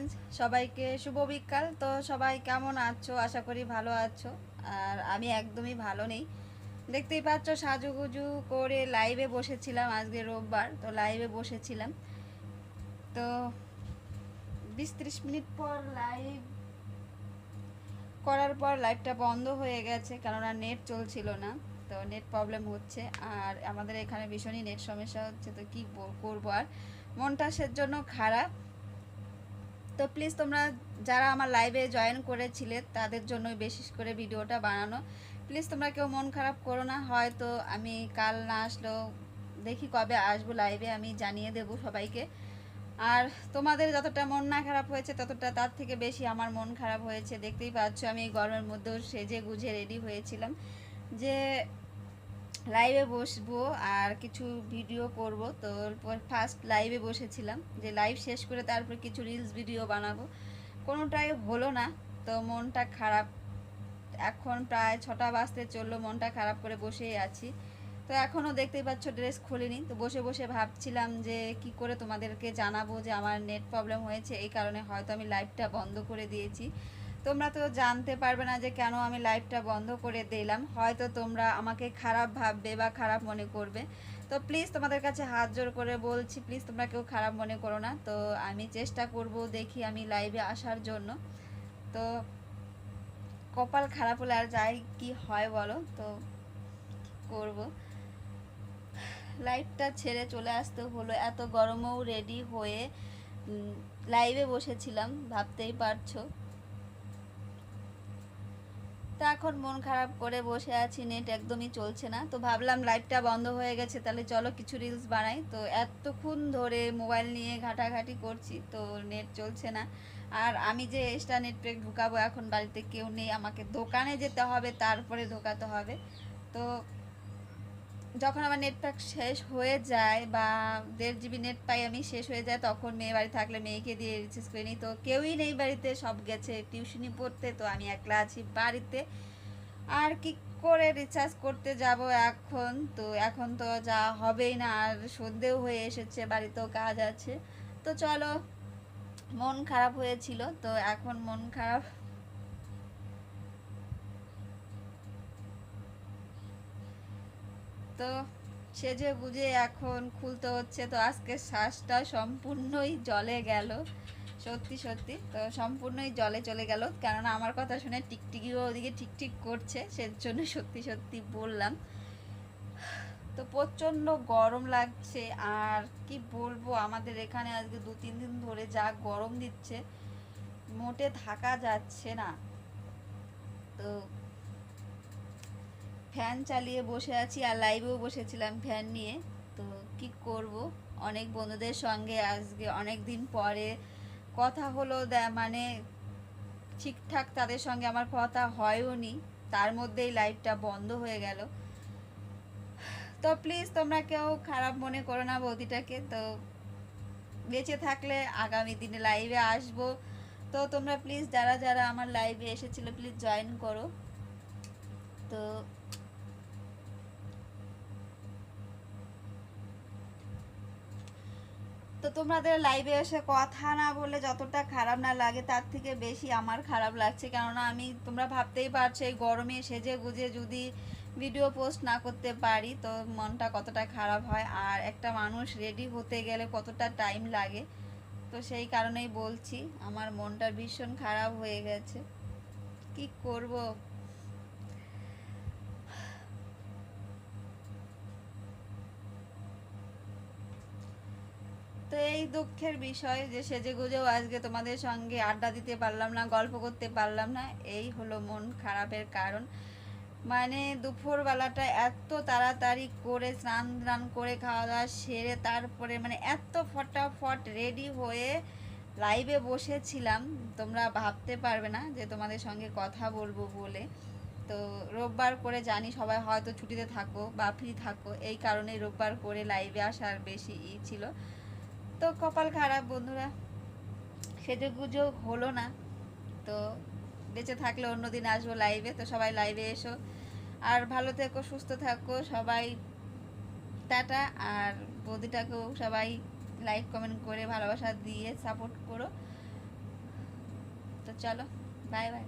Friends সবাইকে শুভ বিকাল। তো সবাই কেমন আছো? আশা করি ভালো আছো। আর আমি একদমই ভালো নেই। দেখতেই পাচ্ছ, সাজুগুজু করে লাইভে বসেছিলাম আজকে রোববার। তো লাইভে বসেছিলাম। তো বিশ ত্রিশ মিনিট পর লাইভ করার পর লাইভটা বন্ধ হয়ে গেছে কেননা নেট চলছিল না। তো নেট প্রবলেম হচ্ছে। আর আমাদের এখানে ভীষণই নেট সমস্যা হচ্ছে। তো কী করব আর? মনটা সের জন্য খারাপ। তো প্লিজ তোমরা যারা আমার লাইভে জয়েন করেছিলে, তাদের জন্যই বিশেষ করে ভিডিওটা বানানো। প্লিজ তোমরা কেউ মন খারাপ করো না, হয়তো আমি কাল না আসলেও দেখি কবে আসব লাইভে আমি জানিয়ে দেব সবাইকে। আর তোমাদের যতটা মন না খারাপ হয়েছে, ততটা তার থেকে বেশি আমার মন খারাপ হয়েছে। দেখতেই পাচ্ছ, আমি গরমের মধ্যেও সেজে গুজে রেডি হয়েছিলাম। যে লাইভে বসবো আর কিছু ভিডিও করব। তো ফার্স্ট লাইভে বসেছিলাম। যে লাইভ শেষ করে তারপর কিছু রিলস ভিডিও বানাবো। কোনোটাই হলো না। তো মনটা খারাপ। এখন প্রায় ছটা বাজতে চলল, মনটা খারাপ করে বসেই আছি। তো এখনও দেখতেই পাচ্ছ ড্রেস খুলিনি। তো বসে বসে ভাবছিলাম যে কি করে তোমাদেরকে জানাব যে আমার নেট প্রবলেম হয়েছে। এই কারণে হয়তো আমি লাইভটা বন্ধ করে দিয়েছি। তোমরা তো জানতে পারবে না যে কেন আমি লাইভটা বন্ধ করে দিলাম। হয়তো তোমরা আমাকে খারাপ ভাববে বা খারাপ মনে করবে। তো প্লিজ তোমাদের কাছে হাত জোর করে বলছি প্লিজ তোমরা কেউ খারাপ মনে করো না। তো আমি চেষ্টা করব দেখি আমি লাইভে আসার জন্য। তো কপাল খারাপ হলে আর যাই কি হয় বলো? তো করব? লাইভটা ছেড়ে চলে আসতে হলো। এত গরমেও রেডি হয়ে লাইভে বসেছিলাম, ভাবতেই পারছ। তো এখন মন খারাপ করে বসে আছি নেট একদমই চলছে না। তো ভাবলাম লাইভটা বন্ধ হয়ে গেছে, তাহলে চলো কিছু রিলস বানাই। তো এতক্ষণ ধরে মোবাইল নিয়ে ঘাটাঘাটি করছি, তো নেট চলছে না। আর আমি যে এক্সট্রা নেট প্যাক ঢুকাবো, এখন বাড়িতে কেউ নেই, আমাকে দোকানে যেতে হবে, তারপরে ঢোকাতে হবে। তো যখন আমার নেট প্যাক শেষ হয়ে যায় বা দেড় জিবি নেট পাই আমি, শেষ হয়ে যায়, তখন মেয়ে বাড়ি থাকলে মেয়েকে দিয়ে রিচার্জ করে নিই। তো কেউই নেই বাড়িতে, সব গেছে টিউশনি পড়তে, তো আমি একলা আছি বাড়িতে। আর কি করে রিচার্জ করতে যাব এখন? তো এখন তো যা হবেই না, আর সন্ধেও হয়ে এসেছে, বাড়িতেও কাজ আছে। তো চলো, মন খারাপ হয়েছিল, তো এখন মন খারাপ তো সেজে বুঝে এখন খুলতে হচ্ছে। তো আজকে শ্বাসটা সম্পূর্ণই জলে গেল। সত্যি সত্যি। তো সম্পূর্ণই জলে চলে গেল। কেননা আমার কথা শুনে টিকটিকিও ওদিকে টিকটিক করছে, সেজন্য সত্যি সত্যি বললাম। তো প্রচণ্ড গরম লাগছে। আর কি বলব, আমাদের এখানে আজকে দু, তিন দিন ধরে যা গরম দিচ্ছে, মোটে থাকা যাচ্ছে না। তো ফ্যান চালিয়ে বসে আছি আর লাইভেও বসেছিলাম ফ্যান নিয়ে। তো কি করব? অনেক বন্ধুদের সঙ্গে আজকে অনেক দিন পরে কথা হলো মানে ঠিকঠাক তাদের সঙ্গে আমার কথা হয়ও নি। তার মধ্যেই লাইভটা বন্ধ হয়ে গেল। তো প্লিজ তোমরা কেউ খারাপ মনে করো না বৌদিটাকে। তো বেঁচে থাকলে আগামী দিনে লাইভে আসব। তো তোমরা প্লিজ যারা যারা আমার লাইভে এসেছিল প্লিজ জয়েন করো। তো তো তোমাদের লাইভে এসে কথা না বলে যতটা খারাপ না লাগে, তার থেকে বেশি আমার খারাপ লাগছে। কেননা আমি, তোমরা ভাবতেই পারছ, এই গরমে সেজে গুজে যদি ভিডিও পোস্ট না করতে পারি, তো মনটা কতটা খারাপ হয়। আর একটা মানুষ রেডি হতে গেলে কতটা টাইম লাগে, তো সেই কারণেই বলছি, আমার মনটা ভীষণ খারাপ হয়ে গেছে। কি করব তো এই দুঃখের বিষয় যে সেজে গুজেও আজকে তোমাদের সঙ্গে আড্ডা দিতে পারলাম না, গল্প করতে পারলাম না, এই হলো মন খারাপের কারণ। মানে দুপুরবেলাটা এত তাড়াতাড়ি করে স্নান টান করে খাওয়া দাওয়া সেরে তারপরে মানে এত ফটাফট রেডি হয়ে লাইভে বসেছিলাম। তোমরা ভাবতে পারবে না যে তোমাদের সঙ্গে কথা বলব বলে। তো রোববার করে জানি সবাই হয়তো ছুটিতে থাকো বা ফ্রি থাকো, এই কারণে রোববার করে লাইভে আসার বেশি ই ছিল। তো কপাল খারাপ, বন্ধুরা। সেজে গুজো হলো না। তো বেঁচে থাকলে অন্যদিন আসব লাইভে তো সবাই লাইভে এসো। আর ভালো থেকো, সুস্থ থাকো, সবাই টাটা। আর বৌদিটাকেও সবাই লাইক কমেন্ট করে ভালোবাসা দিয়ে সাপোর্ট করো। তো চলো বাই বাই